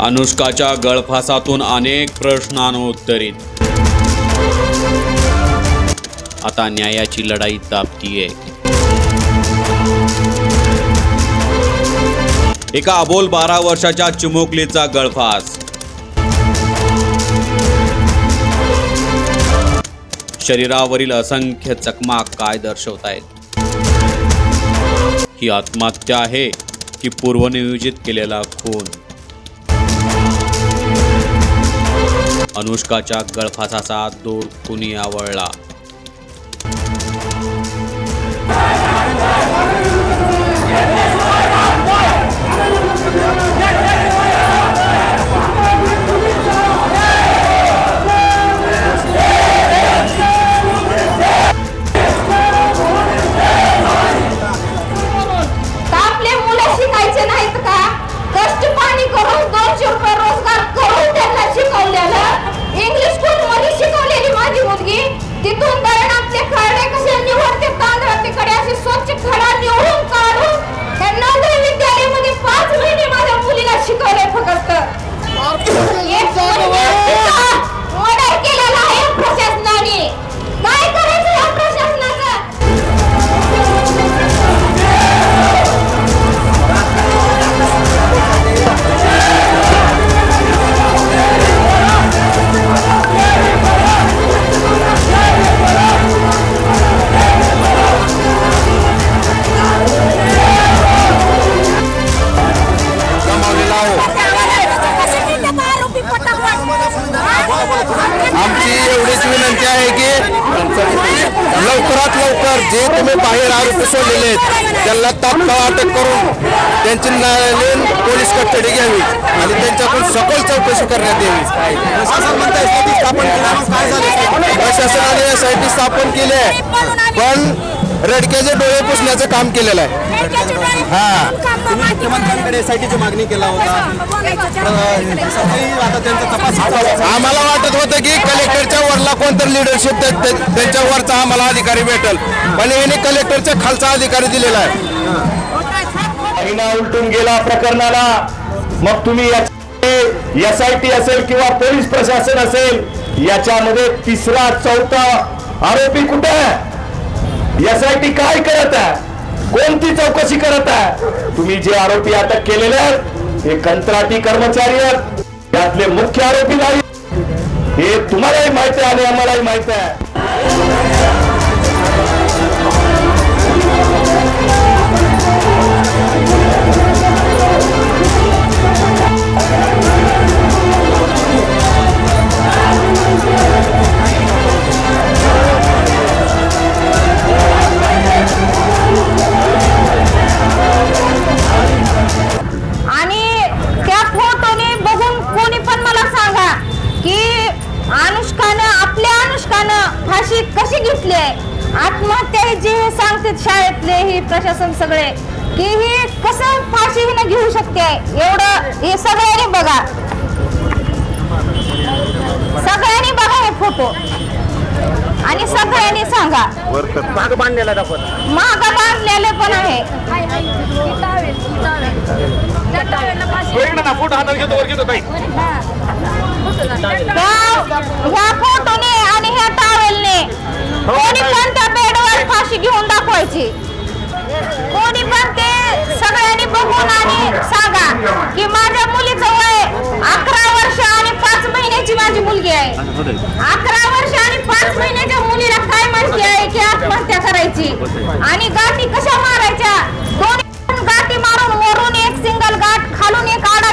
अनुष्काच्या गळफासातून अनेक प्रश्नांउत्तरित. आता न्यायाची लढाई तापतीये. एका अबोल बारा वर्षाच्या चिमुकलीचा गळफास. शरीरावरील असंख्य चकमा काय दर्शवत आहेत ही आत्महत्या आहे की पूर्वनियोजित केलेला खून? अनुष्काच्या गळफासाचा दोर कुणी आवळला? आमची एवढीच विनंती आहे की लवकरात लवकर जे तुम्ही बाहेर आरोपी सोडलेले आहेत त्यांना तात्काळ अटक करून त्यांची न्यायालयीन पोलीस कस्टडी घ्यावी आणि त्यांच्याकडून सखोल चौकशी करण्यात यावी. प्रशासनाने एस आय टी स्थापन केली आहे. पण रडक्याचे डोळे पुसण्याचं काम केलेलं आहे हा मुख्यमंत्र्यांकडे एसआयटीची मागणी केला होता आता त्यांचा तपास आम्हाला वाटत होतं की कलेक्टरच्या वरला कोणतरी लिडरशिप त्यांच्या वरचा आम्हाला अधिकारी भेटल पण यांनी कलेक्टरच्या खालचा अधिकारी दिलेला आहे महिना उलटून गेला प्रकरणाला मग तुम्ही एस आय टी असेल किंवा पोलीस प्रशासन असेल याच्यामध्ये तिसरा चौथा आरोपी कुठे आहे एस आय टी काय करत आहे? कोणती चौकशी करत आहे? तुम्ही जे आरोपी अटक केलेले आहेत हे कंत्राटी कर्मचारी आहेत. त्यातले मुख्य आरोपी नाही हे तुम्हालाही माहिती आहे आणि आम्हालाही माहिती आहे. फाशी कशी घेतली आहे? आत्महत्या हे जे हे सांगतात शाळेतले हे प्रशासन सगळे की हे कसं फाशी हिनं घेऊ शकते? एवढं हे सगळ्यांनी बघा. सगळ्यांनी बघा हे फोटो. आणि सगळ्यांनी सांगा. माग बांधलेला दाखवत माग बांधलेले पण आहे. फोटो हातात घेतो वर घेतो ह्या कोणी पण त्या बेडवर फाशी घेऊन दाखवायची. कोणी पण ते सगळ्यांनी बघून आणि सांगा की माझ्या मुलीचं वय अकरा वर्ष आणि पाच महिन्याची माझी मुलगी आहे. अकरा वर्ष आणि पाच महिन्याच्या मुलीला काय माहिती आहे की आत्महत्या करायची? आणि गाठी कशा मारायच्या? दोन्ही गाठी मारून वरून एक सिंगल गाठ खालून एक आडा